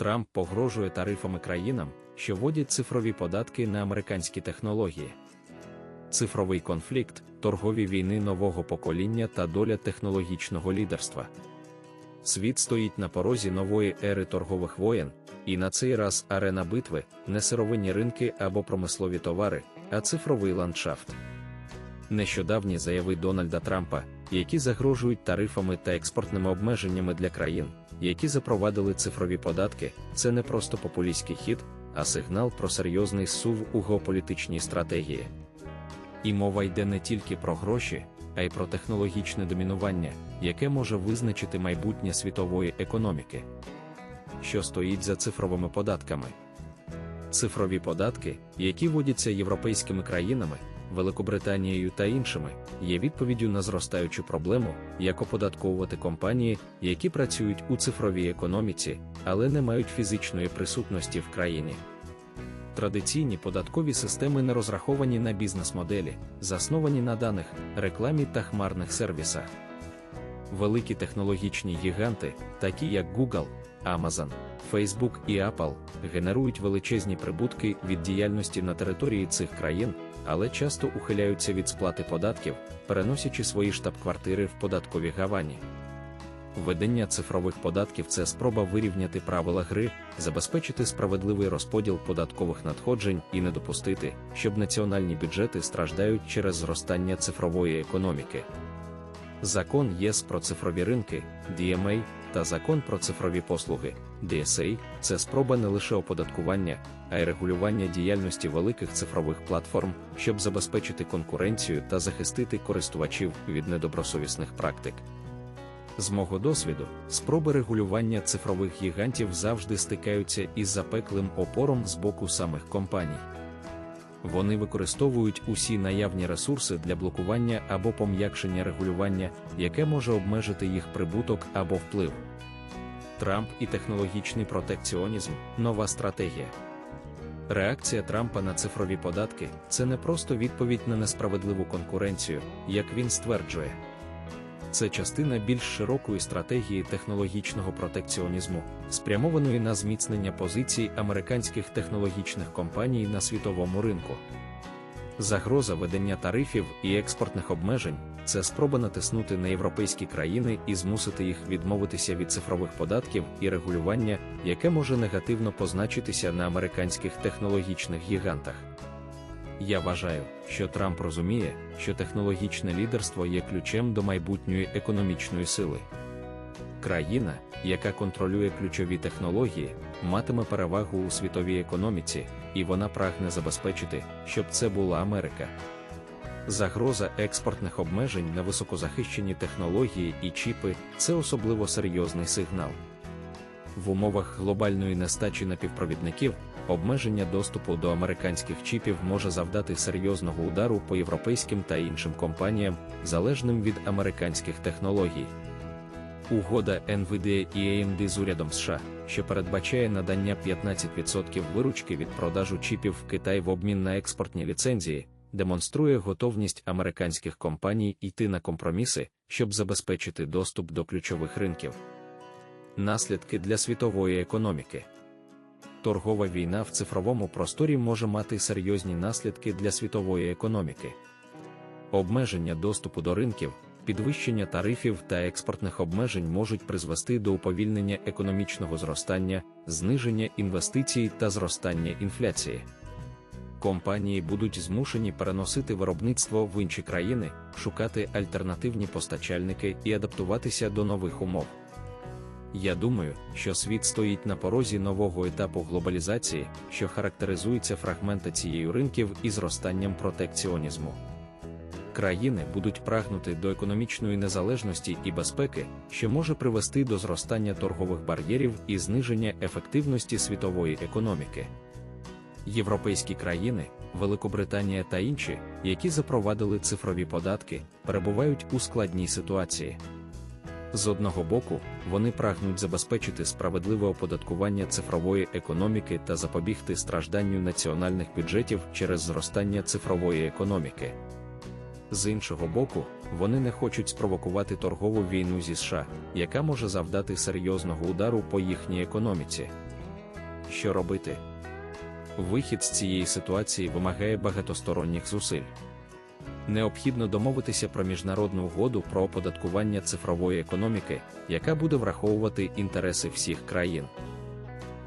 Трамп погрожує тарифами країнам, що вводять цифрові податки на американські технології. Цифровий конфлікт, торгові війни нового покоління та доля технологічного лідерства. Світ стоїть на порозі нової ери торгових воєн, і на цей раз арена битви не сировинні ринки або промислові товари, а цифровий ландшафт. Нещодавні заяви Дональда Трампа, які загрожують тарифами та експортними обмеженнями для країн, які запровадили цифрові податки, це не просто популістський хід, а сигнал про серйозний сув у геополітичній стратегії. І мова йде не тільки про гроші, а й про технологічне домінування, яке може визначити майбутнє світової економіки. Що стоїть за цифровими податками? Цифрові податки, які вводяться європейськими країнами, Великобританією та іншими, є відповіддю на зростаючу проблему, як оподатковувати компанії, які працюють у цифровій економіці, але не мають фізичної присутності в країні. Традиційні податкові системи не розраховані на бізнес-моделі, засновані на даних, рекламі та хмарних сервісах. Великі технологічні гіганти, такі як Google, Amazon, Facebook і Apple, генерують величезні прибутки від діяльності на території цих країн, але часто ухиляються від сплати податків, переносячи свої штаб-квартири в податковій гавані. Введення цифрових податків це спроба вирівняти правила гри, забезпечити справедливий розподіл податкових надходжень і не допустити, щоб національні бюджети страждають через зростання цифрової економіки. Закон ЄС про цифрові ринки, DMA, та закон про цифрові послуги, DSA – це спроба не лише оподаткування, а й регулювання діяльності великих цифрових платформ, щоб забезпечити конкуренцію та захистити користувачів від недобросовісних практик. З мого досвіду, спроби регулювання цифрових гігантів завжди стикаються із запеклим опором з боку самих компаній. Вони використовують усі наявні ресурси для блокування або пом'якшення регулювання, яке може обмежити їх прибуток або вплив. Трамп і технологічний протекціонізм нова стратегія. Реакція Трампа на цифрові податки це не просто відповідь на несправедливу конкуренцію, як він стверджує. Це частина більш широкої стратегії технологічного протекціонізму, спрямованої на зміцнення позицій американських технологічних компаній на світовому ринку. Загроза ведення тарифів і експортних обмежень це спроба натиснути на європейські країни і змусити їх відмовитися від цифрових податків і регулювання, яке може негативно позначитися на американських технологічних гігантах. Я вважаю, що Трамп розуміє, що технологічне лідерство є ключем до майбутньої економічної сили. Країна, яка контролює ключові технології, матиме перевагу у світовій економіці, і вона прагне забезпечити, щоб це була Америка. Загроза експортних обмежень на високозахищені технології і чіпи це особливо серйозний сигнал. В умовах глобальної нестачі напівпровідників обмеження доступу до американських чіпів може завдати серйозного удару по європейським та іншим компаніям, залежним від американських технологій. Угода NVIDIA і AMD з урядом США, що передбачає надання 15% виручки від продажу чіпів в Китай в обмін на експортні ліцензії, демонструє готовність американських компаній йти на компроміси, щоб забезпечити доступ до ключових ринків. Наслідки для світової економіки. Торгова війна в цифровому просторі може мати серйозні наслідки для світової економіки. Обмеження доступу до ринків, підвищення тарифів та експортних обмежень можуть призвести до уповільнення економічного зростання, зниження інвестицій та зростання інфляції. Компанії будуть змушені переносити виробництво в інші країни, шукати альтернативні постачальники і адаптуватися до нових умов. Я думаю, що світ стоїть на порозі нового етапу глобалізації, що характеризується фрагментацією ринків і зростанням протекціонізму. Країни будуть прагнути до економічної незалежності і безпеки, що може привести до зростання торгових бар'єрів і зниження ефективності світової економіки. Європейські країни, Великобританія та інші, які запровадили цифрові податки, перебувають у складній ситуації. З одного боку, вони прагнуть забезпечити справедливе оподаткування цифрової економіки та запобігти стражданню національних бюджетів через зростання цифрової економіки. З іншого боку, вони не хочуть спровокувати торгову війну зі США, яка може завдати серйозного удару по їхній економіці. що робити. Вихід з цієї ситуації вимагає багатосторонніх зусиль. Необхідно домовитися про міжнародну угоду про оподаткування цифрової економіки, яка буде враховувати інтереси всіх країн.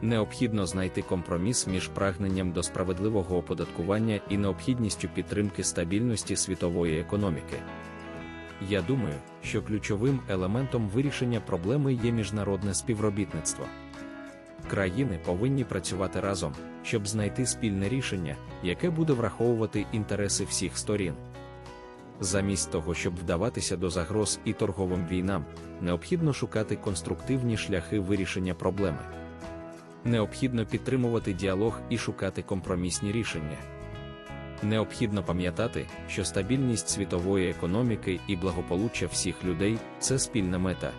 Необхідно знайти компроміс між прагненням до справедливого оподаткування і необхідністю підтримки стабільності світової економіки. Я думаю, що ключовим елементом вирішення проблеми є міжнародне співробітництво. Країни повинні працювати разом, щоб знайти спільне рішення, яке буде враховувати інтереси всіх сторін. Замість того, щоб вдаватися до загроз і торговим війнам, необхідно шукати конструктивні шляхи вирішення проблеми. Необхідно підтримувати діалог і шукати компромісні рішення. Необхідно пам'ятати, що стабільність світової економіки і благополуччя всіх людей це спільна мета,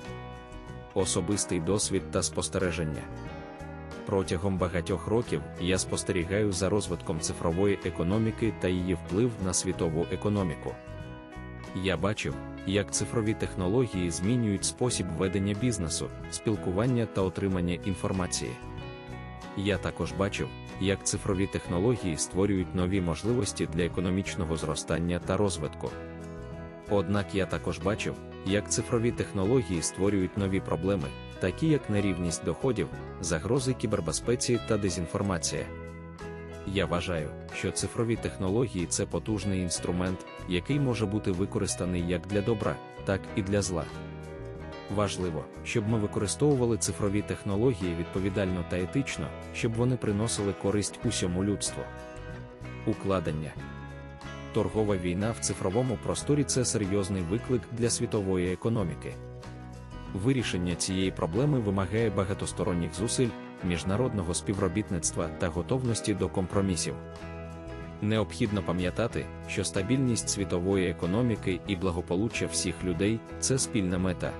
особистий досвід та спостереження. Протягом багатьох років я спостерігаю за розвитком цифрової економіки та її вплив на світову економіку. Я бачив, як цифрові технології змінюють спосіб ведення бізнесу, спілкування та отримання інформації. Я також бачив, як цифрові технології створюють нові можливості для економічного зростання та розвитку. Однак я також бачив, як цифрові технології створюють нові проблеми, такі як нерівність доходів, загрози кібербезпеці та дезінформація. Я вважаю, що цифрові технології це потужний інструмент, який може бути використаний як для добра, так і для зла. Важливо, щоб ми використовували цифрові технології відповідально та етично, щоб вони приносили користь усьому людству. Укладення торгова війна в цифровому просторі це серйозний виклик для світової економіки. Вирішення цієї проблеми вимагає багатосторонніх зусиль, міжнародного співробітництва та готовності до компромісів. Необхідно пам'ятати, що стабільність світової економіки і благополуччя всіх людей це спільна мета.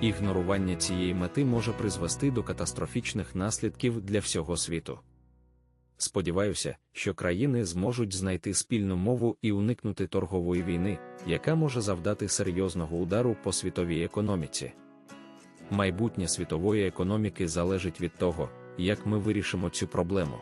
Ігнорування цієї мети може призвести до катастрофічних наслідків для всього світу. Сподіваюся, що країни зможуть знайти спільну мову і уникнути торгової війни, яка може завдати серйозного удару по світовій економіці. Майбутнє світової економіки залежить від того, як ми вирішимо цю проблему.